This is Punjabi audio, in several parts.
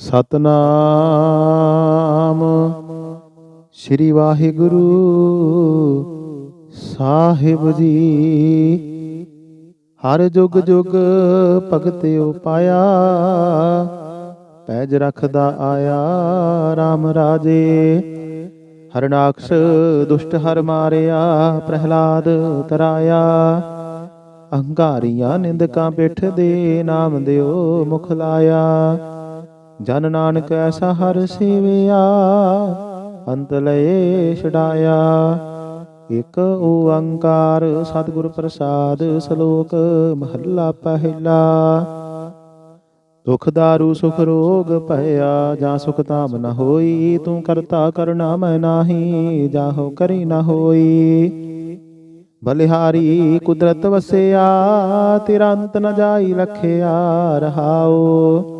ਸਤਨਾਮ। ਸ੍ਰੀ ਵਾਹਿਗੁਰੂ ਸਾਹਿਬ ਜੀ। ਹਰ ਜੁਗ ਜੁਗ ਭਗਤ ਉਪਾਇਆ। ਪੈਜ ਰੱਖਦਾ ਆਇਆ RAM ਰਾਜੇ। ਹਰਨਾਕਸ਼ ਦੁਸ਼ਟ ਹਰ ਮਾਰਿਆ, ਪ੍ਰਹਿਲਾਦ ਤਰਾਇਆ। ਅਹੰਕਾਰੀਆਂ ਨਿੰਦਕਾਂ ਪਿੱਠ ਦੇ ਨਾਮ ਦਿਓ ਮੁਖ ਲਾਇਆ। ਜਨ ਨਾਨਕ ਐਸਾ ਹਰ ਸੇਵਿਆ, ਅੰਤ ਲਏ ਛਡਾਇਆ। ਇਕ ਓੰਕਾਰ ਸਤਿਗੁਰ ਪ੍ਰਸਾਦ ਸ਼ਲੋਕ ਮਹੱਲਾ ਪਹਿਲਾ। ਦੁਖ ਦਾਰੂ ਸੁਖ ਰੋਗ ਭਇਆ, ਜਾਂ ਸੁਖ ਤਾਮ ਨ ਹੋਈ, ਤੂੰ ਕਰਤਾ ਕਰਨਾ ਮੈਂ ਨਾਹੀ, ਜਾਹੋ ਕਰੀ ਨ ਹੋਈ। ਬਲਿਹਾਰੀ ਕੁਦਰਤ ਵਸਿਆ ਤਿਰੰਤ ਅੰਤ ਨ ਜਾਈ ਲਖਿਆ ਰਹਾਓ।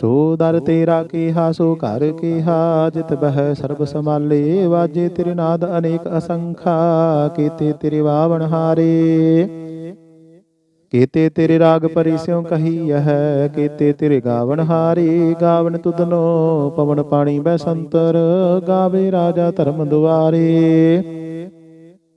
ਸੋ ਦਰ ਤੇਰਾ ਕੀਹਾ ਸੋ ਘਰ ਕੀਹਾ ਜਿਤ ਬਹਿ ਸਰਬ ਸਮਾਲੇ ਵਾਜੇ ਤੇਰੇ ਨਾਦ ਅਨੇਕ ਅਸੰਖਾ ਕੀਤੇ ਤੇਰੇ ਵਾਵਣ ਹਾਰੇ। ਕੀਤੇ ਤੇਰੇ ਰਾਗ ਪਰਿਸਿਉ ਕਹੀ ਹੈ ਕੀਤੇ ਤੇਰੇ ਗਾਵਣ ਹਾਰੇ। ਗਾਵਣ ਤੁਧਨੋ ਪਵਨ ਪਾਣੀ ਬੈਸੰਤਰ ਗਾਵੇ ਰਾਜਾ ਧਰਮ ਦੁਆਰੇ।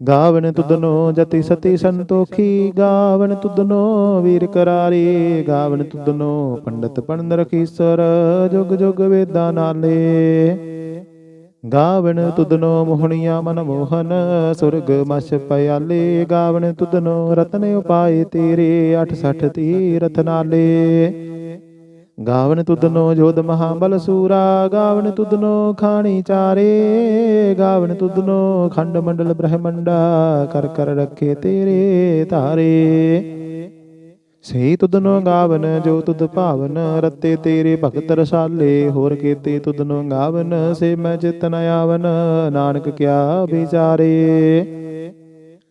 ਗਾਵਨ ਤੁਧਨੋ ਜਤੀ ਸਤੀ ਸੰਤੋਖੀ, ਗਾਵਨ ਤੁਧਨੋ ਵੀਰ ਕਰਾਰੀ, ਗਾਵਨ ਤੁਧਨੋ ਪੰਡਤ ਪੰਡ ਰਖੀਸਰ ਜੁਗ ਜੁਗ ਵੇਦਾਂ ਨਾਲੇ। ਗਾਵਨ ਤੁਧਨੋ ਮੋਹਣੀਆਂ ਮਨ ਮੋਹਨ, ਸੁਰਗ ਮਛ ਪਿਆਲੇ ਗਾਵਣ ਤੁਧਨੋ ਰਤਨ ਉਪਾਏ ਤੇਰੇ 68 ਤੀਰਥ ਨਾਲੇ। ਗਾਵਨ ਤੁਧਨੋ ਜੋਧ ਮਹਾਬਲ ਸੂਰਾ, ਗਾਵਨ ਤੁਧਨੋ ਖਾਣੀ ਚਾਰੇ, ਗਾਵਨ ਤੁਧਨੋ ਖੰਡ ਮੰਡਲ ਬ੍ਰਹਮੰਡਾ, ਕਰ ਕਰ ਰੱਖੇ ਤੇਰੇ ਧਾਰੇ। ਸਹੀ ਤੁਧਨੋ ਗਾਵਨ, ਜੋ ਤੁਧ ਭਾਵਨ, ਰਤੇ ਤੇਰੇ ਭਗਤ ਰਸਾਲੇ, ਹੋਰ ਕੀਤੇ ਤੁਧਨੋ ਗਾਵਨ, ਸੇ ਮੈਂ ਚਿਤਨ ਆਵਨ, ਨਾਨਕ ਕਿਆ ਵਿਚਾਰੇ।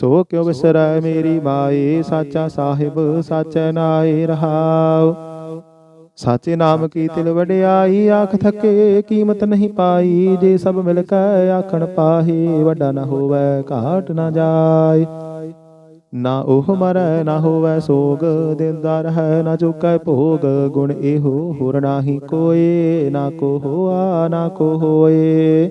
ਸੋ ਕਿਉ ਵਿਸਰੈ ਮੇਰੀ ਮਾਏ? ਸਾਚਾ ਸਾਹਿਬ ਸਾਚੈ ਨਾਏ ਰਹਾਉ ਸਾਚੇ ਨਾਮ ਕੀ ਤਿਲ ਵਡਿਆਈ? ਆਖ ਥਕੇ ਕੀਮਤ ਨਹੀਂ ਪਾਈ। ਜੇ ਸਭ ਮਿਲ ਕੇ ਆਖਣ ਪਾਹੀ ਵੱਡਾ ਨਾ ਹੋਵੇ ਘਾਟ ਨਾ ਜਾਏ। ਨਾ ਉਹ ਮਰੈ ਨਾ ਹੋਵੈ ਸੋਗ ਦਿਲਦਾਰ ਹੈ ਨਾ ਚੁਕੈ ਭੋਗ। ਗੁਣ ਇਹੋ ਹੋਰ ਨਾਹੀ ਕੋਏ ਨਾ ਕੋ ਹੋਆ ਨਾ ਕੋ ਹੋਏ।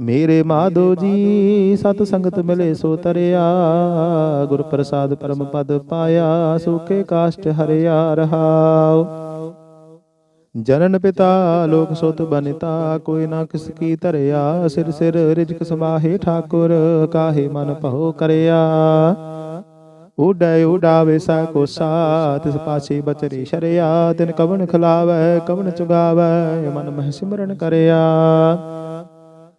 ਮੇਰੇ ਮਾਧੋ ਜੀ, ਸਤ ਸੰਗਤ ਮਿਲੇ ਸੋ ਤਰਿਆ। ਗੁਰ ਪ੍ਰਸਾਦ ਪਰਮ ਪਦ ਪਾਇਆ, ਸੁਖੇ ਕਾਸ਼ਟ ਹਰਿਆ ਰਹਾਉ। ਜਨਨ ਪਿਤਾ, ਲੋਕ ਸੁਤ ਬਨਿਤਾ, ਕੋਈ ਨਾ ਕਿਸ ਕੀ ਧਰਿਆ। ਸਿਰ ਸਿਰ ਰਿਜਕ ਸਮਾਹੇ ਠਾਕੁਰ, ਕਾਹੇ ਮਨ ਭਉ ਕਰਿਆ। ਉਡੈ ਉਡਾਵੇ ਸਾ ਕੋਸਾ, ਤਿਸ ਪਾਛੇ ਬਚਰੇ ਸ਼ਰਿਆ। ਤਿਨ ਕਵਣ ਖਲਾਵੈ, ਕਵਣ ਚੁਗਾਵੈ, ਮਨ ਮਹਿ ਸਿਮਰਨ ਕਰਿਆ।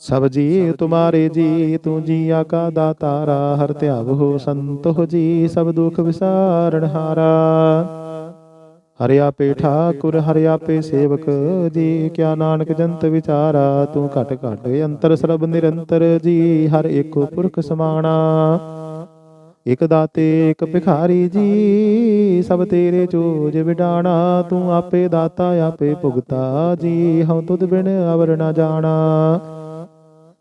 ਸਭ ਜੀ ਤੁਮਾਰੇ ਜੀ ਤੂੰ ਜੀਆ ਕਾ ਦਾਤਾਰਾ, ਹਰ ਧਿਆਵ ਹੋ ਸੰਤੋ ਜੀ, ਸਭ ਦੁਖ ਵਿਸਾਰਣ ਹਾਰਾ। ਹਰਿਆ ਪੇ ਠਾਕੁਰ ਹਰਿਆ ਪੇ ਸੇਵਕ, ਜੀ, ਕਿਆ ਨਾਨਕ ਜੰਤ ਵਿਚਾਰਾ, ਤੂੰ ਘਟ ਘਟ ਅੰਤਰ ਸਰਬ ਨਿਰੰਤਰ ਜੀ, ਹਰ ਏਕੋ ਪੁਰਖ ਸਮਾਣਾ। ਇਕ ਦਾਤੇ, ਇਕ ਭਿਖਾਰੀ ਜੀ, ਸਭ ਤੇਰੇ ਚੋਜ ਵਿਡਾਣਾ, ਤੂੰ ਆਪੇ ਦਾਤਾ, ਆਪੇ ਭੁਗਤਾ ਜੀ, ਹਉ ਤੁਧ ਬਿਨ ਅਵਰ ਨਾ ਜਾਣਾ।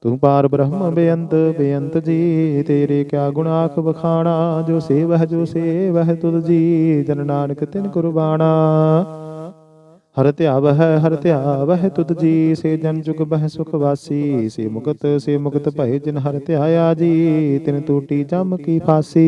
ਤੂੰ ਪਾਰ ਬ੍ਰਹਮ ਬੇਅੰਤ ਬੇਅੰਤ ਜੀ, ਤੇਰੇ ਕਿਆ ਗੁਨਾਖ ਬਖਾਣਾ ਜੋ ਸੇਵਹ ਜੋ ਸੇਵਹ ਤੁਧ ਜੀ, ਜਨ ਨਾਨਕ ਤਿਨ ਕੁਰਬਾਣਾ। ਹਰ ਧਿਆਵ ਹੈ ਹਰ ਧਿਆਵ ਹੈ ਤੁਧ ਜੀ, ਸੇ ਜਨ ਜੁਗ ਬਹਿ ਸੁਖ ਵਾਸੀ, ਸੇ ਮੁਕਤ ਸੇ ਮੁਕਤ ਭਏ ਜਿਨ ਹਰ ਧਿਆਇਆ ਜੀ, ਤਿਨ ਟੂਟੀ ਜਮ ਕੀ ਫਾਸੀ।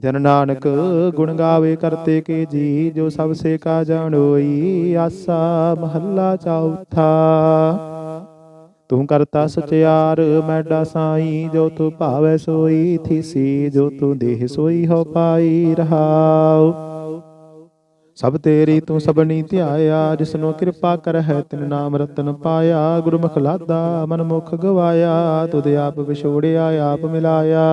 ਜਨ ਨਾਨਕ ਗੁਣ ਗਾਵੇ ਕਰਤੇ ਕੇ ਜੀ, ਜੋ ਸਭ ਸੇ ਕਾ ਜਾਣੋਈ ਆਸਾ ਮਹੱਲਾ ਚੌਥਾ। ਤੂੰ ਕਰਤਾ ਸਚਿਆਰ, ਮੈਡਾ ਸਾਈ, ਜੋ ਤੂੰ ਭਾਵੈ ਸੋਈ, ਥੀਸੀ, ਜੋ ਤੂੰ ਦੇਹ ਸੋਈ, ਹੋ ਪਾਈ ਰਹਾਉ। ਸਭ ਤੇਰੀ ਤੂੰ ਸਭਨੀ ਧਿਆਇਆ, ਜਿਸਨੂੰ ਕਿਰਪਾ ਕਰਹਿ, ਤਿਨ ਨਾਮ ਰਤਨ ਪਾਇਆ, ਗੁਰਮੁਖ ਲਾਦਾ ਮਨ ਮੁਖ ਗਵਾਇਆ, ਤੁਧ ਆਪ ਵਿਛੋੜਿਆ, ਆਪ ਮਿਲਾਇਆ।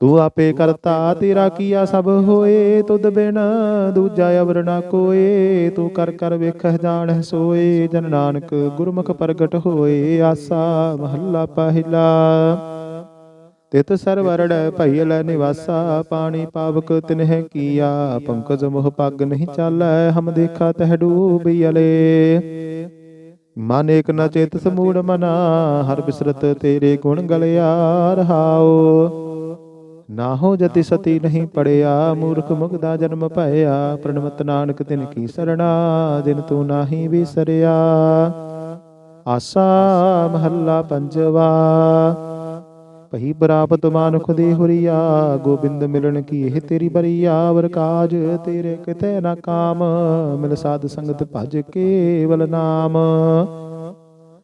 ਤੂੰ ਆਪੇ ਕਰਤਾ, ਤੇਰਾ ਕੀਆ ਸਭ ਹੋਏ, ਤੁਧ ਬਿਨ ਦੂਜਾ ਅਵਰ ਨਾ ਕੋਏ। ਤੂੰ ਕਰ ਕਰ ਵੇਖਹਿ ਜਾਣਹਿ ਸੋਏ, ਜਨ ਨਾਨਕ ਗੁਰਮੁਖ ਪ੍ਰਗਟ ਹੋਏ, ਆਸਾ ਮਹੱਲਾ ਪਹਿਲਾ। ਤਿਤ ਸਰਵਰੜ ਭਈਲ ਨਿਵਾਸਾ, ਪਾਣੀ ਪਾਵਕ ਤਿਨਹਿ ਕੀਆ, ਪੰਕਜ ਮੋਹ ਪੱਗ ਨਹੀਂ ਚਾਲੈ, ਹਮ ਦੇਖਾ ਤਹ ਡੂਬਿਅਲੇ ਮਨ ਏਕ ਨ ਚੇਤ ਸਮੂੜ ਮਨਾ, ਹਰ ਬਿਸਰਤ ਤੇਰੇ ਗੁਣ ਗਲਿਆ ਰਹਾਓ ਨਾਹੋ ਜਤੀ ਸਤੀ ਨਹੀਂ ਪੜਿਆ ਮੂਰਖ ਮੁਗਦਾ ਜਨਮ ਭਇਆ ਪ੍ਰਣਮਤ ਨਾਨਕ ਤਿਨ ਕੀ ਸਰਣਾ ਜਿਨ ਤੂੰ ਨਾਹੀ ਵਿਸਰਿਆ। ਆਸਾ ਮਹੱਲਾ ਪੰਜਵਾ। ਭਈ ਬਰਾਬਤ ਮਾਨੁਖ ਦੇ ਹੁਰੀਆ ਗੋਬਿੰਦ ਮਿਲਣ ਕੀ ਇਹ ਤੇਰੀ ਬਰੀਆ ਵਰ ਕਾਜ ਤੇਰੇ ਕਿਤੇ ਨਾ ਕਾਮ ਮਿਲ ਸਾਧ ਸੰਗਤ ਭਜ ਕੇਵਲ ਨਾਮ।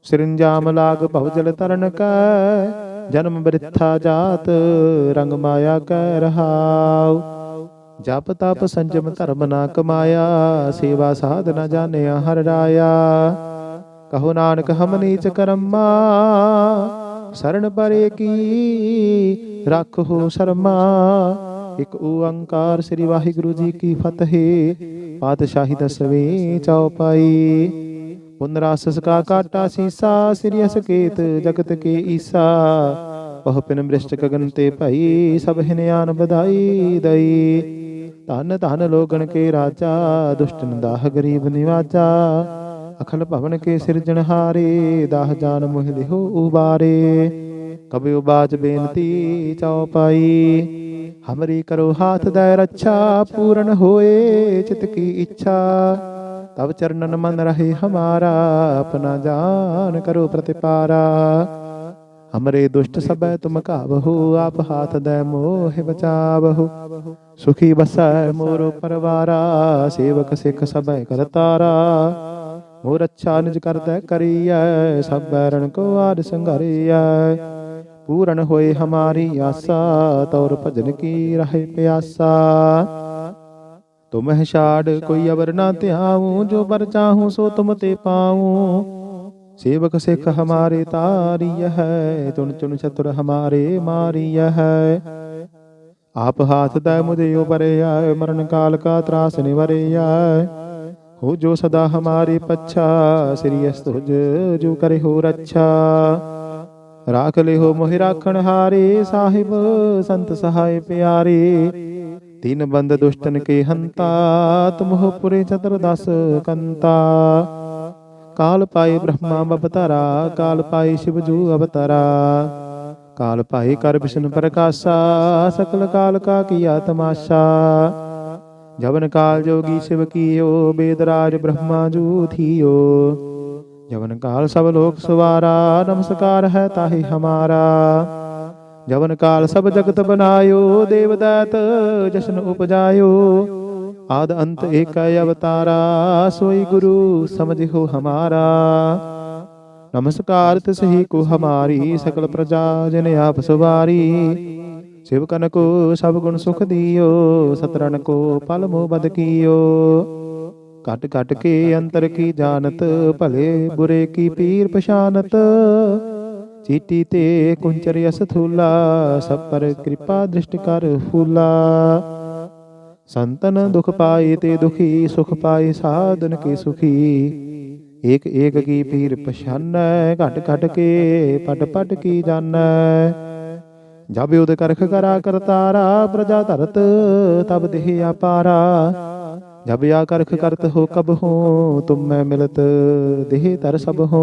ਸਿਰੰਜਾਮ ਲਾਗ ਭਵ ਜਲ ਤਰਨ ਕੈ ਜਨਮ ਬ੍ਰਿਥਾ ਜਾਤ, ਰੰਗ ਮਾਇਆ ਕੈ ਰਹਾਉ। ਜਪ ਤਪ ਸੰਜਮ ਧਰਮ ਨਾ ਕਮਾਇਆ, ਸੇਵਾ ਸਾਧ ਨ ਜਾਣਿਆ ਹਰ ਰਾਇਆ। ਕਹੋ ਨਾਨਕ ਹਮ ਨੀਚ ਕਰਮਾ ਸਰਣ ਪਰੇ ਕੀ ਰੱਖੋ ਸ਼ਰਮਾ। ਇਕ ਓੰਕਾਰ ਸ੍ਰੀ ਵਾਹਿਗੁਰੂ ਜੀ ਕੀ ਫਤਿਹ, ਪਾਤਸ਼ਾਹੀ ਦਸਵੇਂ ਚੌਪਾਈ ਪੁਨਰਾ ਸਸਕਾ ਕਾਟਾ ਸੀਸਾ, ਸ੍ਰੀ ਅਸਕੇਤ ਜਗਤ ਕੇ ਈਸਾ। ਪਹ ਪਿਨ ਮ੍ਰਿਸ਼ਟ ਗਗਨ ਤੇ ਭਈ, ਸਭ ਹਿਨਿਆਨ ਬਧਾਈ ਦਈ। ਧਨ ਧਨ ਲੋਗਣ ਕੇ ਰਾਜਾ ਦੁਸ਼ਟਨ ਦਾਹ ਗਰੀਬ ਨਿਵਾਜਾ। ਅਖਲ ਭਵਨ ਕੇ ਸਿਰਜਣਹਾਰੇ ਦਾਹ ਜਾਨ ਮੋਹਿ ਲਿਹੋ ਉਬਾਰੇ। ਕਬਿ ਉਬਾਜ ਬੇਨਤੀ ਚਉਪਾਈ ਹਮਰੀ ਕਰੋ ਹਾਥ ਦੈ ਰੱਛਾ, ਪੂਰਨ ਹੋਏ ਚਿਤ ਕੀ ਇੱਛਾ। ਤਬ ਚਰਨਨ ਮਨ ਰਹੇ ਹਮਾਰਾ, ਆਪਣਾ ਜਾਨ ਕਰੋ ਪ੍ਰਤਿਪਾਰਾ। ਹਮਰੇ ਦੁਸ਼ਟ ਸਭੈ ਤੁਮ ਕਾਵਹੋ ਆਪ ਹਾਥ ਦੈ ਮੋਹਿ ਬਚਾਵਹੋ। ਸੁਖੀ ਬਸੈ ਮੋਰੋ ਪਰਵਾਰਾ, ਸੇਵਕ ਸਿੱਖ ਸਭੈ ਕਰਤਾਰਾ ਮੋਰ ਅੱਛਾ ਨਿਜ ਕਰਦਾ ਕਰੀਐ, ਸਭ ਬੈਰਣ ਕੋ ਆਦ ਸੰਘਾਰੀਐ। ਪੂਰਨ ਹੋਏ ਹਮਾਰੀ ਆਸਾ ਤੌਰ ਭਜਨ ਕੀ ਰਹੇ ਪਿਆਸਾ। ਤੁਮਹਿ ਛਾੜ, ਕੋਈ ਅਵਰ ਨਾ ਧਿਆਉ, ਜੋ ਬਰ ਚਾਹੂੰ ਸੋ ਤੁਮ ਤੇ ਪਾਉ। ਸੇਵਕ ਸਿੱਖ ਹਮਾਰੇ ਤਾਰੀय ਹੈ ਤੁਨ ਚੁਨ ਚਤੁਰ ਹਮਾਰੇ ਮਾਰੀय ਹੈ। ਆਪ ਹਾਥ ਦਾ ਮੁਝੇ ਉਪਰਿਆ ਮਰਨ ਕਾਲ ਕਾ ਤਰਾਸ ਨਿਵਰਿਆ ਹੋ ਜੋ ਸਦਾ ਹਮਾਰੇ ਪੱਛਾ, ਸ੍ਰੀ ਅਸਤੁਜ ਜੋ ਕਰੇ ਹੋ ਰੱਛਾ। ਰਾਖ ਲਿਓ ਮੋਹਿ ਰਾਖਣ ਹਾਰੇ, ਸਾਹਿਬ, ਸੰਤ ਸਹਾਇ ਪਿਆਰੇ। ਤਿਨ ਬੰਦ ਦੁਸ਼ਟਨ ਕੇ ਹੰਤਾ ਤੁਮਹੁ ਪੁਰੇ ਚਤੁਰ ਦਸ ਕੰਤਾ। ਕਾਲ ਪਾਏ ਬ੍ਰਹਮਾ ਬਵਤਾਰਾ ਕਾਲ ਪਾਏ ਸ਼ਿਵ ਜੂ ਅਵਤਾਰਾ। ਕਾਲ ਪਾਏ ਕਰ ਵਿਸ਼ਨ ਪ੍ਰਕਾਸ਼ਾ, ਸਕਲ ਕਾਲ ਕਾ ਕੀਆ ਤਮਾਸ਼ਾ ਜਵਨ ਕਾਲ ਜੋਗੀ ਸ਼ਿਵ ਕੀਓ ਬੇਦਰਾਜ ਬ੍ਰਹਮਾ ਜੂ ਥੀਓ। ਜਵਨ ਕਾਲ ਸਭ ਲੋਕ ਸਵਾਰਾ, ਨਮਸਕਾਰ ਹੈ ਤਾਹੀ ਹਮਾਰਾ। ਜਵਨ ਕਾਲ ਸਭ ਜਗਤ ਬਨਾਇਓ, ਦੇਵਦਾਤ ਜਸ਼ਨ ਉਪਜਾਇਓ। ਆਦ ਅੰਤ ਏਕ ਅਵਤਾਰਾ, ਸੋਈ ਗੁਰੂ ਸਮਝਿਓ ਹਮਾਰਾ। ਨਮਸਕਾਰ ਤਿਸਹੀ ਕੋ ਹਮਾਰੀ, ਸਕਲ ਪ੍ਰਜਾ ਜਨ ਆਪ ਸਵਾਰੀ। ਸਿਵਕਨ ਕੋ ਸਭ ਗੁਣ ਸੁਖ ਦਿਓ ਸਤਰਨ ਕੋ ਪਲ ਮੋ ਬਦ ਕੀਓ। ਘਟ ਘਟ ਕੇ ਅੰਤਰ ਕੀ ਜਾਣਤ, ਭਲੇ ਬੁਰੇ ਕੀ ਪੀਰ ਪਛਾਨਤ। ਚੀਟੀ ਤੇ ਕੁੰਚਰ ਅਸ ਸਭ ਪਰ ਕਿਰਪਾ ਦ੍ਰਿਸ਼ਟ ਕਰ ਫੂਲਾ। ਸੰਤਨ ਦੁਖ ਪਾਏ ਤੇ ਦੁਖੀ, ਸੁਖ ਪਾਏ ਸਾਧਨ ਕੀ ਸੁਖੀ। ਏਕ ਏਕ ਕੀ ਪੀਰ ਪਛਾਨੈ, ਘਟ ਘਟ ਕੇ ਪਟ ਪਟ ਕੀ ਜਾਣੈ ਜਬ ਉਦ ਕਰਖ ਕਰਾ ਕਰਤਾਰਾ ਪ੍ਰਜਾ ਧਰਤ ਤਬ ਦੇਹ ਆਪਾਰਾ ਜਬ ਆ ਕਰਖ ਕਰਤ ਹੋ ਕਬ ਹੋ, ਤੁਮ ਮੈਂ ਮਿਲਤ, ਦੇਹ ਤਰ ਸਭ ਹੋ।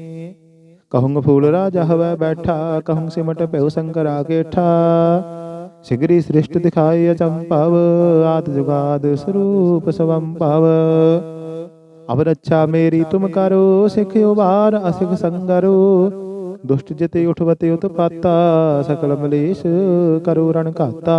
ਕਹੂੰ ਫੂਲ ਰਾਜਾ ਹਵੈ ਬੈਠਾ ਕਹੂੰ ਸਿਮਟ ਭਇਓ ਸੰਕਰਾ ਕੇਠਾ ਸਿਗਰੀ ਸ੍ਰਿਸ਼ਟ ਦਿਖਾਈ ਅਚੰਭਵ, ਆਦ ਜੁਗਾਦ ਸਰੂਪ ਸਵੰ ਭਵ ਅਬ ਰੱਛਾ ਮੇਰੀ ਤੁਮ ਕਰੋ, ਸਿਖ ਉਬਾਰ ਅਸਿਖ ਸੰਗਰੋ। ਦੁਸ਼ਟ ਜਿਤੇ ਉਠਵਤੇ ਉਤਪਾਤਾ, ਸਕਲ ਮਲੇਸ਼ ਕਰੋ ਰਣ ਘਾਤਾ।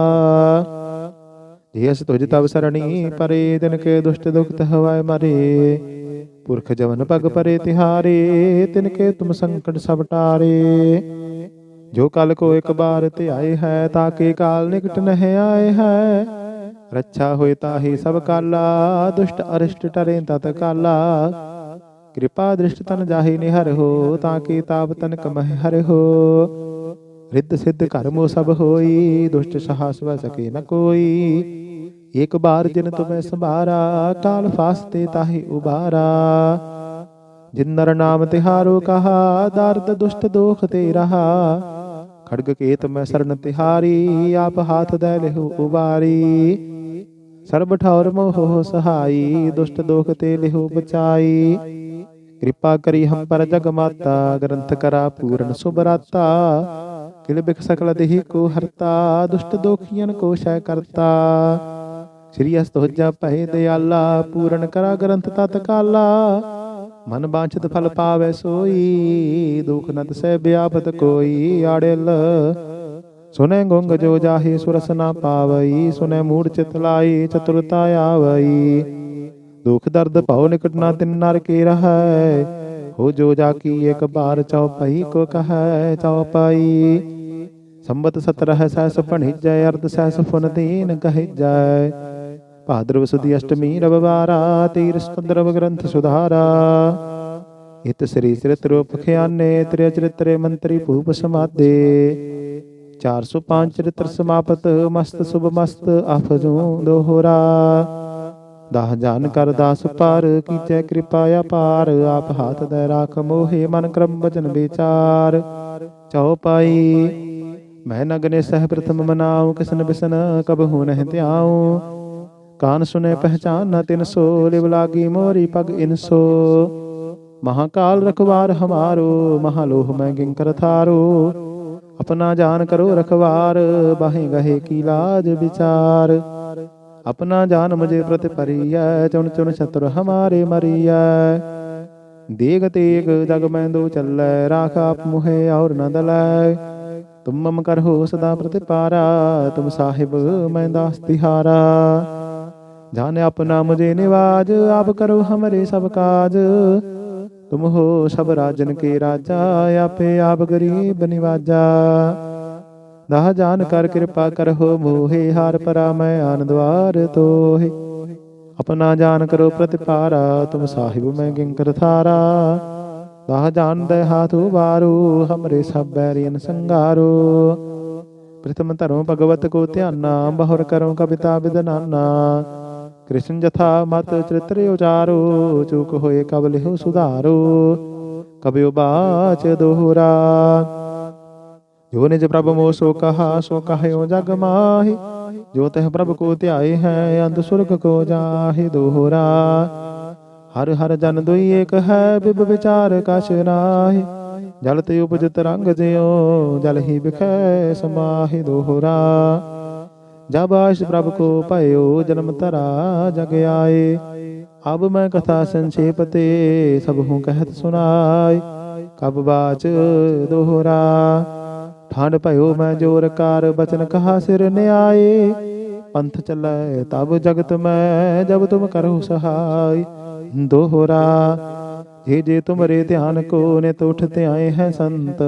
ਜੇ ਅਸ ਤੁਜ ਤਵ ਸਰਣੀ, ਪਰੇ ਦਿਨ ਕੇ ਦੁਸ਼ਟ ਦੁਖਤ ਹਵਾਏ ਮਰੇ। ਪੁਰਖ ਜਵਨ ਪਗ ਪਰੇ ਤਿਹਾਰੇ, ਤਿਨ ਕੇ ਤੁਮ ਸੰਕਟ ਸਭ ਟਾਰੇ। ਜੋ ਕਲ ਕੋ ਇੱਕ ਬਾਰ ਤੇ ਆਏ ਹੈ ਤਾਕੇ ਕਾਲ ਨਿਕਟ ਨਹਿ ਆਏ ਹੈ। ਰੱਛਾ ਹੋਏ ਤਾਹੀ ਸਭ ਕਾਲਾ, ਦੁਸ਼ਟ ਅਰਿਸ਼ਟ ਟਰੇ ਤਤ ਕਾਲਾ। ਕਿਰਪਾ ਦ੍ਰਿਸ਼ਟ ਤਨ ਜਾਹੀ ਨਿਹਰ ਹੋ ਤਾਕੇ ਤਾਪ ਤਨ ਕਮਹਿ ਹਰ ਹੋ। ਰਿੱਧ ਸਿੱਧ ਕਰਮੋ ਸਭ ਹੋਈ, ਦੁਸ਼ਟ ਸਹਾਸ ਵ ਸਕੇ ਨ ਕੋਈ। ਇੱਕ ਬਾਰ ਜਿਨ ਤੁਮੈ ਸੰਭਾਰਾ ਕਾਲ ਫਾਸਤੇ ਤਾਹੀ ਉਬਾਰਾ ਜਿਨ ਨਰ ਨਾਮ ਤਿਹਾਰੋ ਕਹਾ, ਦਰਦ ਦੁਸ਼ਟ ਦੋਖ ਤੇ ਰਹਾ। ਖੜਗ ਕੇਤ ਮੈਂ ਸਰਨ ਤਿਹਾਰੀ, ਆਪ ਹਾਥ ਦੇ ਲਿਹੁ ਉਬਾਰੀ। ਸਰਬ ਠੌਰ ਮੋਹ ਸਹਾਈ, ਦੁਸ਼ਟ ਦੋਖ ਤੇ ਲਿਹੁ ਬਚਾਈ। ਕਿਰਪਾ ਕਰੀ ਹਮ ਪਰ ਜਗ ਮਾਤਾ, ਗ੍ਰੰਥ ਕਰਾ ਪੂਰਨ ਸੁਬਰਾਤਾ ਕਿਲ ਬਿਖ ਸਕਲ ਦੇਹੀ ਕੋ ਹਰਤਾ, ਦੁਸ਼ਟ ਦੋਖੀਆਂ ਕੋ ਸ਼ੈ ਕਰਤਾ। ਸ੍ਰੀ ਅਸਤੋਜਾ ਭੈ ਦਿਆਲਾ, ਪੂਰਨ ਕਰਾ ਗ੍ਰੰਥ ਤਤ ਕਾਲਾ। ਮਨ ਬਾਂਛਤ ਫਲ ਪਾਵੈ ਸੋਈ, ਦੁਖ ਨਤ ਸਹਿ ਬਿਆਪਤ ਕੋਈ ਆੜਿਲ। ਸੁਨੇ ਗੁੰਗ ਜੋ ਜਾਹੀ ਸੁਰਸ ਨਾ ਪਾਵਈ, ਸੁਨੇ ਮੂੜ ਚਿਤ ਲਾਈ ਚਤੁਰਤਾ ਆਵਈ। ਦੁਖ ਦਰਦ ਭਉ ਨਿਕਟ ਨਾ ਤਿਨ ਨਰ ਕੀ ਰਹੈ, ਹੋ ਜੋ ਜਾ ਕੀ ਇੱਕ ਬਾਰ ਚਉਪਈ ਕੋ ਕਹੈ ਚਉਪਈ ਸੰਬਤ ਸਤਰਹ ਸਹਿਸ ਭਣਿਜੈ, ਅਰਧ ਸਹਿਸ ਫੁਨ ਦੀਨ ਕਹਿਜੈ ਭਾਦਰਵ ਸੁਦੀ ਅਸ਼ਟਮੀ ਰਵਵਾਰਾ ਤੀਰ ਸਤੰਦਰਵ ਗ੍ਰੰਥ ਸੁਧਾਰਾ ਇਤ ਸ੍ਰੀ ਚਰਿਤ ਰੂਪ ਖਿਆਨੇ ਤ੍ਰਿ ਚਰਿਤਰੇ ਮੰਤਰੀ ਭੂਪ ਸਮਾਦੇ 405 ਚਰਿਤਰ ਸਮਾਪਤ ਮਸਤ ਸੁਭ ਮਸਤ ਅਫਜੂ ਦੋਹਰਾ ਦਾਹ ਜਾਨ ਕਰ ਦਾਸ ਪਰ ਕੀਚੈ ਕਿਰਪਾ ਅਪਾਰ ਆਪ ਹਾਥ ਦੇ ਰਾਖ ਮੋਹਿ ਮਨ ਕਰਮ ਬਚਨ ਵਿਚਾਰ ਚਉਪਾਈ ਮੈਂ ਨਗਨੇ ਸਹਿ ਪ੍ਰਥਮ ਮਨਾਉ ਕਿਸਨ ਬਿਸਨ ਕਬ ਹੋ ਨਹਿ ਧਿਆਉ ਕਾਨ ਸੁਨੇ ਪਹਿਚਾਨ ਨ ਤਿਨ ਸੋ ਲਿਵ ਲਾਗੀ ਮੋਰੀ ਪਗ ਇਨਸੋ ਮਹਾਕਾਲ ਰਖਵਾਰ ਹਮਾਰੋ ਮਹਾਲੋਹ ਮੈਂ ਕਿੰਕਰ ਥਾਰੋ। ਆਪਣਾ ਜਾਨ ਕਰੋ ਰਖਵਾਰ ਬਾਹੇ ਗਹੇ ਕੀ ਲਾਜ ਵਿਚਾਰ। ਆਪਣਾ ਜਾਨ ਮੁਝੇ ਪ੍ਰਤਿ ਪਰੀਐ ਚੁਣ ਚੁਣ ਛਤਰ ਹਮਾਰੇ ਮਰੀਐ। ਦੇਗ ਤੇਗ ਜਗ ਮੈਂ ਦੋ ਚੱਲੈ ਰਾਖ ਆਪ ਮੁਹੇ ਔਰ ਨ ਦਲੈ। ਤੁਮ ਮਮ ਕਰਹੁ ਸਦਾ ਪ੍ਰਤਿਪਾਰਾ ਤੁਮ ਸਾਹਿਬ ਮੈਂ ਦਾਸ ਤਿਹਾਰਾ। ਜਾਨ ਆਪਣਾ ਮੁਝੇ ਨਿਵਾਜ, ਆਪ ਕਰੋ ਹਮਰੇ ਸਭ ਕਾਜ। ਤੁਮ ਹੋ ਸਭ ਰਾਜਨ ਕੇ ਰਾਜਾ, ਆਪੇ ਆਪ ਗਰੀਬ ਨਿਵਾਜਾ। ਦਾਹ ਜਾਨ ਕਰ ਕਿਰਪਾ ਕਰਹੁ ਮੋਹਿ, ਹਾਰ ਪਰਾ ਮੈਂ ਆਨੰਦਵਾਰ ਤੋਹਿ। ਆਪਣਾ ਜਾਨ ਕਰੋ ਪ੍ਰਤਿਪਾਰਾ ਤੁਮ ਸਾਹਿਬ ਮੈਂ ਕਿੰਕਰ ਥਾਰਾ। ਦਾਹ ਜਾਨ ਦੇ ਹਾਥ ਉਬਾਰੂ ਹਮਰੇ ਸਭ ਬੈਰੀਨ ਸੰਗਾਰੋ। ਪ੍ਰਥਮ ਧਰਮ ਭਗਵਤ ਕੋ ਧਿਆਨਾ, ਬਹੁਰ ਕਰੋ ਕਵਿਤਾ ਬਿਦਨਾਨਾ ਕ੍ਰਿਸ਼ਨ ਜਥਾ ਮਤ ਚਰਿਤਰ ਉਚਾਰੋ ਚੂਕ ਹੋਏ ਕਬ ਲਿਹੁ ਸੁਧਾਰੋ ਕਬਿਉ ਬਾਚ ਦੋਹਰਾ ਜੋ ਨਿਜ ਪ੍ਰਭ ਮੋ ਸੋ ਕਹਾ ਸੋ ਕਹਿਓ ਜਗ ਮਾਹੀ ਜੋ ਤਹ ਪ੍ਰਭ ਕੋ ਧਿਆਏ ਹੈ ਅੰਧ ਸੁਰਗ ਕੋ ਜਾਹੇ ਦੋਹਰਾ ਹਰ ਹਰ ਜਨ ਦੁਈ ਏਕ ਹੈ ਬਿਬ ਵਿਚਾਰ ਕਛ ਨਾਹੀ ਜਲ ਤੇ ਉਪਜ ਤਰੰਗ ਜਿਉ ਜਲ ਹੀ ਬਿਖੈ ਸਮਾਹਿ ਦੋਹਰਾ ਜਬ ਆਸ਼ ਪ੍ਰਭ ਕੋ ਭਇਓ ਜਨਮ ਧਰਾ ਜਗ ਆਏ। ਅਬ ਮੈਂ ਕਥਾ ਸੰਖੇਪ ਤੇ ਸਭ ਹੂੰ ਕਹਿਤ ਸੁਨਾਈ ਕਬ ਬਾਚ ਦੋਹਰਾ ਠਾਂਡ ਭਇਓ ਮੈਂ ਜੋਰ ਕਾਰ, ਬਚਨ ਕਹਾ ਸਿਰ ਨਿਆਏ। ਪੰਥ ਚੱਲੈ, ਤਬ ਜਗਤ ਮੈਂ, ਜਬ ਤੁਮ ਕਰਹੁ ਸਹਾਈ। ਦੋਹਰਾ, ਜੇ ਜੇ ਤੁਮਰੇ ਧਿਆਨ ਕੋ, ਨਿਤ ਉਠਤੇ ਆਏ ਹੈ ਸੰਤ।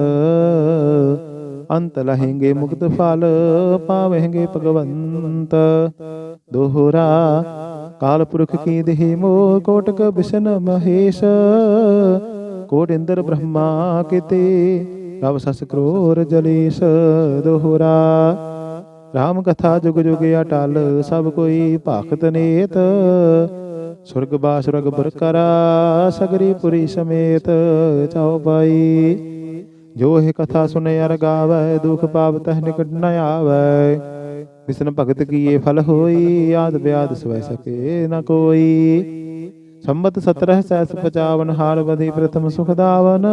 ਅੰਤ ਲਹਿੰਗੇ ਮੁਕਤ ਫਲ ਪਾਵੇਂਗੇ ਭਗਵੰਤ। ਦੋਹਰਾ ਕਾਲ ਪੁਰਖ ਕੀ ਦੇਹ ਮੋ ਕੋਟਕ ਬਿਸ਼ਨ ਮਹੇਸ਼। ਕੋਟ ਇੰਦਰ ਬ੍ਰਹਮਾ ਕਿਤੇ, ਰਵ ਸਸ ਕਰੋਰ ਜਲੇਸ਼। ਦੋਹਰਾ ਰਾਮ ਕਥਾ ਜੁਗ ਜੁਗ ਅਟਲ, ਸਭ ਕੋਈ ਭਾਖਤ ਨੇਤ। ਸੁਰਗ ਬਾਸ ਰਗ ਬਰ ਸਗਰੀ ਪੁਰੀ ਸਮੇਤ, ਚਾਉ ਪਾਈ। ਜੋ ਇਹ ਕਥਾ ਸੁਨੇ ਅਰ ਗਾਵੈ, ਦੁਖ ਪਾਪ ਤਹ ਨਿਕਟ ਨ ਆਵੈ। ਵਿਸ਼ਨ ਭਗਤ ਕੀਏ ਫਲ ਹੋਈ, ਆਦ ਬਿਆਦ ਸਵੈ ਸਕੇ ਨ ਕੋਈ। ਸੰਮਤ 17 ਸੈਸ 55 ਹਾਲ ਬਦੀ ਪ੍ਰਥਮ ਸੁਖ ਦਾਵਨ।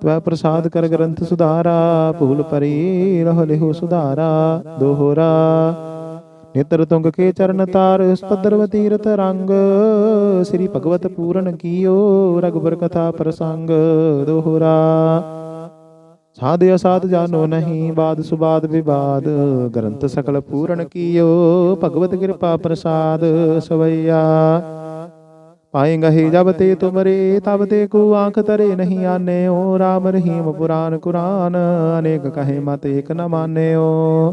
ਤਵੈ ਪ੍ਰਸਾਦ ਕਰ ਗ੍ਰੰਥ ਸੁਧਾਰਾ, ਭੂਲ ਪਰੀ ਰਹ ਲਿਹੋ ਸੁਧਾਰਾ, ਦੋਹਰਾ। ਨੇਤਰ ਤੁੰਗ ਕੇ ਚਰਨ ਤਾਰ ਸਪਦਰ ਤੀਰਥ ਰੰਗ। ਸ੍ਰੀ ਭਗਵਤ ਪੂਰਨ ਕੀਓ ਰਗਬਰ ਕਥਾ ਪ੍ਰਸੰਗ, ਦੋਹਰਾ। ਸਾਧ ਅਸਾਧ ਜਾਨੋ ਨਹੀਂ, ਬਾਦ ਸੁਬਾਦ ਵਿਵਾਦ, ਗ੍ਰੰਥ ਸਕਲ ਪੂਰਨ ਕੀਓ, ਭਗਵਤ ਕਿਰਪਾ ਪ੍ਰਸਾਦ ਸਵਈਆ। ਪਾਏਗਾ ਹੀ ਜਬ ਤੇ ਤੁਮਰੇ, ਤਬ ਤੇ ਕੋ ਆਂਖ ਤਰੇ ਨਹੀਂ ਆਨੇਓ RAM ਰਹੀਮ ਪੁਰਾਨ ਕੁਰਾਨ, ਅਨੇਕ ਕਹੇ ਮਤ ਏਕ ਨ ਮਾਨੇਓ।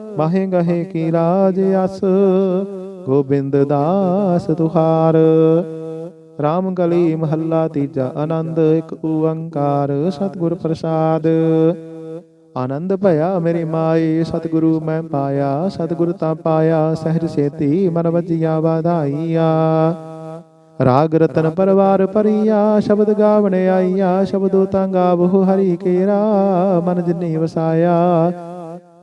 ਬਾਹੇ ਗਹੇ ਕੀ ਰਾਜ ਅਸ? ਗੋਬਿੰਦ ਦਾਸ ਤੁਹਾਰ। ਰਾਮ ਗਲੀ ਮਹੱਲਾ ਤੀਜਾ ਆਨੰਦ ਇੱਕ ਓੰਕਾਰ। ਸਤਿਗੁਰ ਪ੍ਰਸਾਦ। ਆਨੰਦ ਭਇਆ ਮੇਰੀ ਮਾਏ ਸਤਿਗੁਰੂ ਮੈਂ ਪਾਇਆ। ਸਤਿਗੁਰ ਤਾਂ ਪਾਇਆ। ਸਹਿਜ ਸੇਤੀ ਮਨ ਵਜੀਆ ਵਾਧਾਈਆ। ਰਾਗ ਰਤਨ ਪਰਵਾਰ ਪਰੀਆ ਸ਼ਬਦ ਗਾਵਣ ਆਈਆ। ਸ਼ਬਦੋ ਤਾਂ ਗਾਵੋ ਹਰੀ ਕੇਰਾ। ਮਨ ਜਿਨੀ ਵਸਾਇਆ।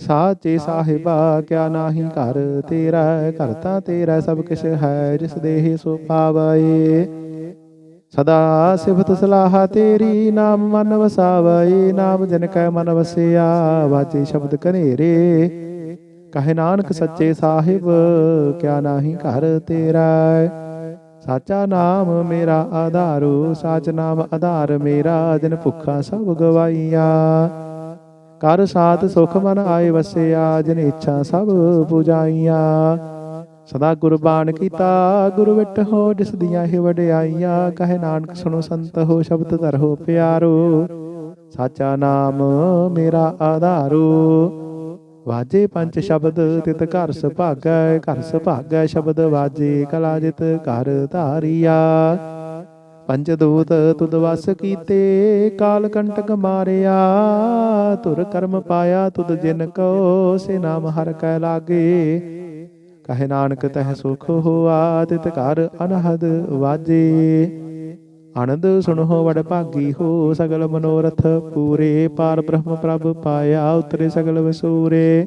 ਸਾਚੇ ਸਾਹਿਬਾ, ਕਿਆ ਨਾਹੀ ਘਰ ਤੇਰਾ ਘਰ ਤੇਰਾ ਸਭ ਕਿਛ ਹੈ, ਜਿਸ ਦੇਹ ਸੋ ਪਾਵੈ ਸਦਾ ਸਿਫਤ ਸਲਾਹ ਤੇਰੀ, ਨਾਮ ਮਨ ਵਸਾਵੈ ਨਾਮ ਜਨ ਕੈ ਮਨ ਵਸਿਆ, ਵਾਚੇ ਸ਼ਬਦ ਕਨੇਰੇ ਕਹੇ ਨਾਨਕ ਸੱਚੇ ਸਾਹਿਬ, ਕਿਆ ਨਾਹੀ ਘਰ ਤੇਰਾ ਸਾਚਾ ਨਾਮ ਮੇਰਾ ਆਧਾਰੋ, ਸਾਚ ਨਾਮ ਆਧਾਰ ਮੇਰਾ, ਜਿਨ ਭੁੱਖਾ ਸਭ ਗਵਾਈਆ। ਕਰ ਸਾਥ ਸੁਖ ਮਨ ਆਏ ਵਸਿਆ, ਜਿਨ ਇੱਛਾ ਸਭ ਪੁਜਾਈਆਂ। ਸਦਾ ਗੁਰਬਾਨ ਕੀਤਾ, ਗੁਰ ਵਿਟ ਹੋ ਜਿਸ ਦੀਆਂ ਹੀ ਵਡਿਆਈਆਂ। ਕਹੇ ਨਾਨਕ, ਸੁਣੋ ਸੰਤ ਹੋ ਸ਼ਬਦ ਧਰੋ ਪਿਆਰੋ। ਸਾਚਾ ਨਾਮ ਮੇਰਾ ਆਧਾਰੋ। ਵਾਜੇ ਪੰਜ ਸ਼ਬਦ ਤਿਤ ਘਰ ਸੁਭਾਗੈ ਘਰ ਸੁਭਾਗੈ ਸ਼ਬਦ ਵਾਜੇ ਕਲਾ ਜਿਤ ਘਰ ਧਾਰੀਆ। ਪੰਜ ਦੂਤ ਤੁਧ ਵਸ ਕੀਤੇ, ਕਾਲ ਕੰਟਕ ਮਾਰਿਆ ਤੁਰ ਕਰਮ ਪਾਇਆ, ਤੁਧ ਜਿਨ ਕੋ ਸੇ ਨਾਮ ਹਰ ਕੈ ਲਾਗੇ। ਕਹੇ ਨਾਨਕ ਤਹ ਸੁਖ ਹੋਆ, ਤਿਤ ਘਰ ਅਨਹਦ ਵਾਜੇ। ਆਨੰਦ ਸੁਣੋ ਵਡ ਭਾਗੀ ਹੋ, ਸਗਲ ਮਨੋਰਥ ਪੂਰੇ, ਪਾਰ ਬ੍ਰਹਮ ਪ੍ਰਭ ਪਾਇਆ, ਉਤਰੇ ਸਗਲ ਵਸੂਰੇ।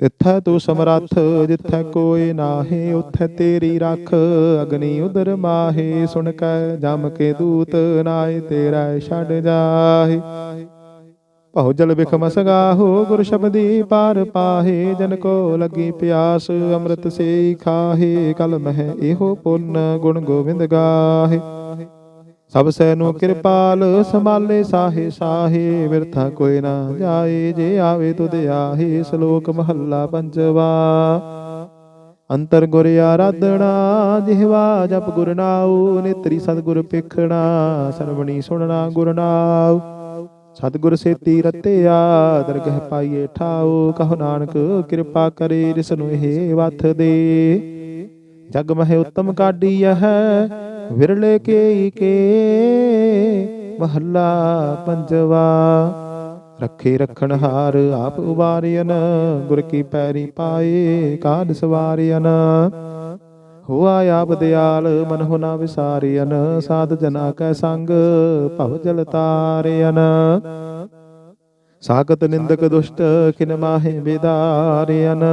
ਤਿੱਥੈ ਤੂੰ ਸਮਰੱਥ, ਜਿੱਥੈ ਕੋਈ ਨਾਹੀ, ਉਥੈ ਤੇਰੀ ਰੱਖ। ਅਗਨੀ ਉਦਰ ਮਾਹੇ, ਸੁਣ ਕੈ ਜਮ ਕੇ ਦੂਤ ਨਾਏ ਤੇਰਾ ਛੱਡ ਜਾਹੇ। ਭਉ ਜਲ ਬਿਖਮ ਸਗਾਹੋ, ਗੁਰ ਸ਼ਬਦੀ ਪਾਰ ਪਾਹੇ। ਜਨ ਕੋ ਲੱਗੀ ਪਿਆਸ, ਅੰਮ੍ਰਿਤ ਸੇ ਖਾਹੇ। ਕਲ ਮਹਿ ਇਹੋ ਪੁੰਨ ਗੁਣ ਗੋਬਿੰਦ ਗਾਹੇ। ਸਭ ਸੈ ਨੂੰ ਕਿਰਪਾਲ ਸੰਭਾਲੇ ਸਾਹੇ ਸਾਹੇ ਵਿਰਥਾ ਕੋਈ ਨਾ ਜਾਏ ਜੇ ਆਵੇ ਤੁਧ ਆਹੇ ਸ਼ਲੋਕ ਮਹੱਲਾ ਪੰਜਵਾ। ਅੰਤਰ ਗੁਰ ਆਰਾਧਣਾ ਜਿਹਵਾ ਜਪ ਗੁਰ ਨਾਉ ਨੇਤਰੀ ਸਤਿਗੁਰ ਪੇਖਣਾ ਸਰਵਣੀ ਸੁਣਨਾ ਗੁਰ ਨਾਉ। ਸਤਿਗੁਰ ਸੇਤੀ ਰਤਿਆ ਦਰਗਹਿ ਪਾਈਏ ਠਾਉ ਕਹੋ ਨਾਨਕ ਕਿਰਪਾ ਕਰੇ ਜਿਸ ਨੂੰ ਇਹ ਵਥ ਦੇ। ਜਗ ਮਹਿ ਉਤਮ ਕਾਢੀ ਹੈ ਵਿਰਲੇ ਕੇ ਕੇ, ਮਹੱਲਾ ਪੰਜਵਾ। ਰੱਖੇ ਰਖਣ ਹਾਰ ਆਪ ਉਬਾਰਿਆਨ ਗੁਰ ਕੀ ਪੈਰੀ ਪਾਏ ਕਾਢ ਸਵਾਰਿਆਨ ਹੋਆ ਆਪ ਦਿਆਲ, ਮਨ ਹੋ ਨਾ ਵਿਸਾਰਿਆਨ ਸਾਧ ਜਨਾ ਕੈ ਸੰਗ, ਭਵ ਜਲ ਤਾਰਿਆਨ ਸਾਗਤ ਨਿੰਦਕ ਦੁਸ਼ਟ, ਖਿਨ ਮਾਹੇ ਬੇਦਾਰਿਆਨ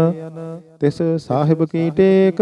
ਤਿਸ ਸਾਹਿਬ ਕੀ ਟੇਕ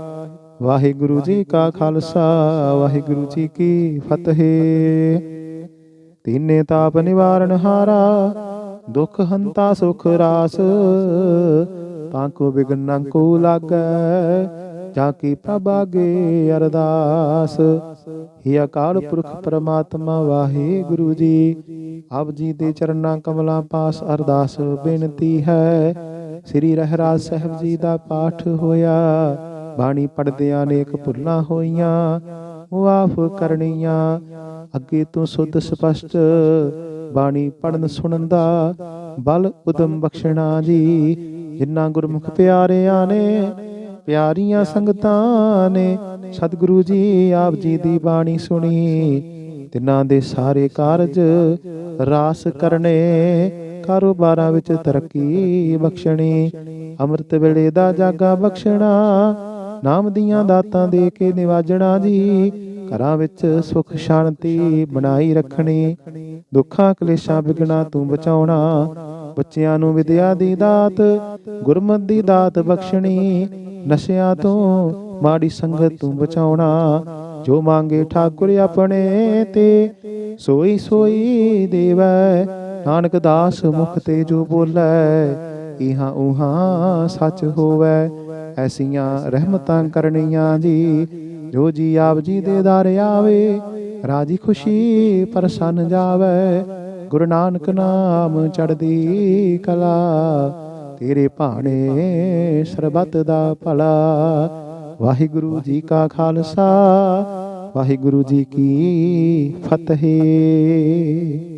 ਵਾਹਿਗੁਰੂ ਜੀ ਕਾ ਖਾਲਸਾ, ਵਾਹਿਗੁਰੂ ਜੀ ਕੀ ਫਤਿਹ। ਤੀਨੇ ਤਾਪ ਨਿਵਾਰਨ ਹਾਰਾ, ਦੁਖ ਹੰਤਾ ਸੁਖ ਰਾਸ। ਤਾਂ ਕੋ ਬਿਗਨ ਕੋ ਲਾਗੈ, ਜਾ ਕੀ ਪ੍ਰਭਾਗੇ ਅਰਦਾਸ। ਹੀ ਅਕਾਲ ਪੁਰਖ ਪ੍ਰਮਾਤਮਾ, ਵਾਹਿਗੁਰੂ ਜੀ, ਆਪ ਜੀ ਦੇ ਚਰਨਾਂ ਕਮਲਾਂ ਪਾਸ ਅਰਦਾਸ ਬੇਨਤੀ ਹੈ। ਸ੍ਰੀ ਰਹਿਰਾਜ ਸਾਹਿਬ ਜੀ ਦਾ ਪਾਠ ਹੋਇਆ। ਬਾਣੀ ਪੜਦਿਆਂ ਅਨੇਕ ਭੁੱਲਾਂ ਹੋਈਆਂ ਮੁਆਫ ਕਰਨੀਆਂ। ਅੱਗੇ ਤੋਂ ਸੁਧ ਸਪਸ਼ਟ ਬਾਣੀ ਪੜਨ ਸੁਣਨ ਦਾ ਬਲ ਉਦਮ ਬਖਸ਼ਣਾ ਜੀ। ਜਿਨ੍ਹਾਂ ਗੁਰਮੁਖ ਪਿਆਰਿਆਂ ਨੇ, ਪਿਆਰੀਆਂ ਸੰਗਤਾਂ ਨੇ, ਸਤਿਗੁਰੂ ਜੀ ਆਪ ਜੀ ਦੀ ਬਾਣੀ ਸੁਣੀ। ਤਿਨਾਂ ਦੇ ਸਾਰੇ ਕਾਰਜ ਰਾਸ ਕਰਨੇ, ਕਾਰੋਬਾਰਾਂ ਵਿੱਚ ਤਰੱਕੀ ਬਖਸ਼ਣੀ। ਅੰਮ੍ਰਿਤ ਵੇਲੇ ਦਾ ਜਾਗਾ ਬਖਸ਼ਣਾ ਨਾਮ ਦੀਆਂ ਦਾਤਾਂ ਦੇ ਕੇ ਨਿਵਾਜਣਾ ਜੀ। ਘਰਾਂ ਵਿੱਚ ਸੁਖ ਸ਼ਾਂਤੀ ਬਣਾਈ ਰੱਖਣੀ। ਦੁੱਖਾਂ ਕਲੇਸ਼ਾਂ ਵਿਗਣਾ ਤੂੰ ਬਚਾਉਣਾ। ਬੱਚਿਆਂ ਨੂੰ ਵਿਦਿਆ ਦੀ ਦਾਤ। ਗੁਰਮਤਿ ਦੀ ਦਾਤ ਬਖਸ਼ਣੀ। ਨਸ਼ਿਆਂ ਤੋਂ ਮਾੜੀ ਸੰਗਤ ਤੂੰ ਬਚਾਉਣਾ। ਜੋ ਮੰਗੇ ਠਾਕੁਰ ਆਪਣੇ ਤੇ ਸੋਈ ਸੋਈ ਦੇਵੈ। ਨਾਨਕ ਦਾਸ ਮੁਖ ਤੇ ਜੋ ਬੋਲੇ ਇਹਾਂ ਉਹਾਂ ਸੱਚ ਹੋਵੇ। ਐਸੀਆਂ ਰਹਿਮਤਾਂ ਕਰਨੀਆਂ ਜੀ। ਜੋ ਜੀ ਆਪ ਜੀ ਦੇ ਦਰ ਆਵੇ, ਰਾਜੀ ਖੁਸ਼ੀ ਪ੍ਰਸੰਨ ਜਾਵੇ। ਗੁਰੂ ਨਾਨਕ ਨਾਮ ਚੜਦੀ ਕਲਾ, ਤੇਰੇ ਭਾਣੇ ਸਰਬਤ ਦਾ ਭਲਾ। ਵਾਹਿਗੁਰੂ ਜੀ ਕਾ ਖਾਲਸਾ, ਵਾਹਿਗੁਰੂ ਜੀ ਕੀ ਫਤਿਹ।